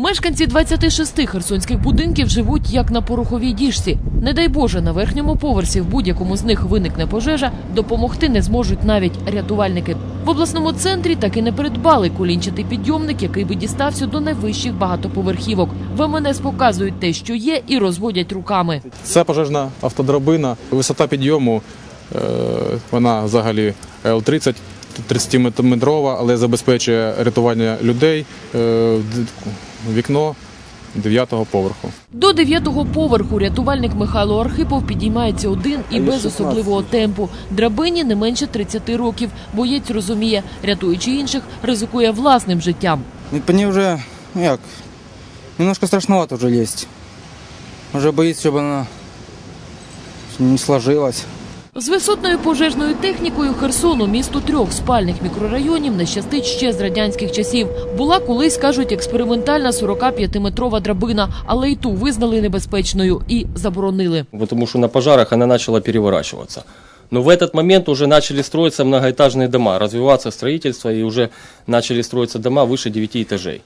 Мешканці 26 херсонських будинків живуть як на пороховій діжці. Не дай Боже, на верхньому поверсі в будь-якому з них виникне пожежа, допомогти не зможуть навіть рятувальники. В обласному центрі так і не придбали колінчатий підйомник, який би дістався до найвищих багатоповерхівок. В МНС показують те, що є, і розводять руками. Це пожежна автодрабина. Висота підйому е, вона взагалі Л-30, 30-метрова, але забезпечує рятування людей. Е, Вікно 9-го поверху. До дев'ятого поверху рятувальник Михайло Архипов підіймається один і без особливого темпу. Драбині не менше 30 років. Боєць розуміє, рятуючи інших, ризикує власним життям. І по ній вже, ну як, немножко страшновато вже лізти. Вже боїться, щоб вона не сложилась. З висотною пожежною технікою Херсону, місту трьох спальних мікрорайонів, не щастить ще з радянських часів. Була колись, кажуть, експериментальна 45-метрова драбина, але й ту визнали небезпечною і заборонили. потому что на пожарах она начала переворачиваться. Но в этот момент уже начали строиться многоэтажные дома, развиваться строительство, и уже начали строиться дома выше 9 этажей.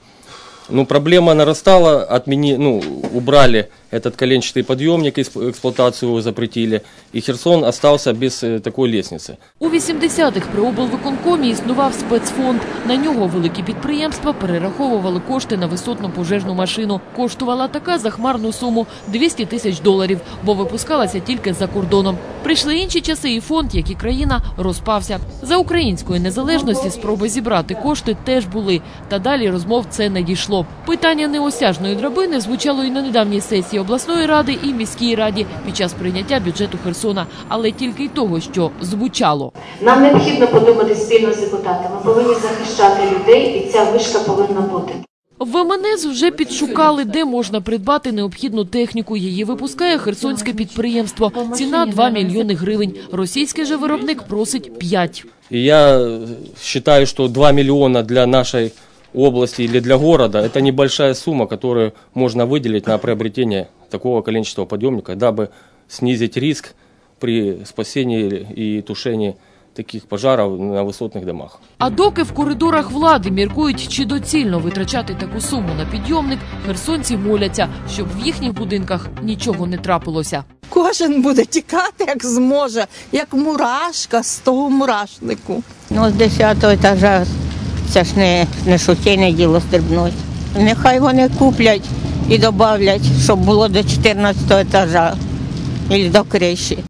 Ну, проблема нарастала, отмени, ну, убрали этот коленчатый подъемник, эксп- эксплуатацию его запретили, и Херсон остался без э, такой лестницы. У 80-х при облвиконкомі існував спецфонд. На нього великі підприємства перераховували кошти на висотну пожежну машину. Коштувала така захмарну суму – 200 тисяч доларів, бо випускалася тільки за кордоном. Прийшли інші часи, і фонд, як і країна, розпався. За української незалежності спроби зібрати кошти теж були. Та далі розмов це не дійшло. Питання неосяжної драбини звучало і на недавній сесії обласної ради і міській раді під час прийняття бюджету Херсона, але тільки й того, що звучало. Нам необхідно подумати спільно з депутатами. Ми повинні захищати людей, і ця вишка повинна бути. В МНС вже підшукали, де можна придбати необхідну техніку. Її випускає херсонське підприємство. Ціна 2 мільйони гривень. Російський же виробник просить 5. Я считаю, что 2 миллиона для нашей области или для города – это небольшая сумма, которую можно выделить на приобретение такого коленчатого подъемника, дабы снизить риск при спасении и тушении таких пожаров на высотных домах. А доки в коридорах влади міркують, чи доцільно витрачати таку суму на підйомник, херсонці моляться, щоб в їхніх будинках нічого не трапилося. Кожен буде тікати, як зможе, як мурашка з того мурашнику. Ну, з 10 етажа це ж не, не шутейне діло стрибнуть. Нехай вони куплять і додавлять, щоб було до 14 етажа і до криші.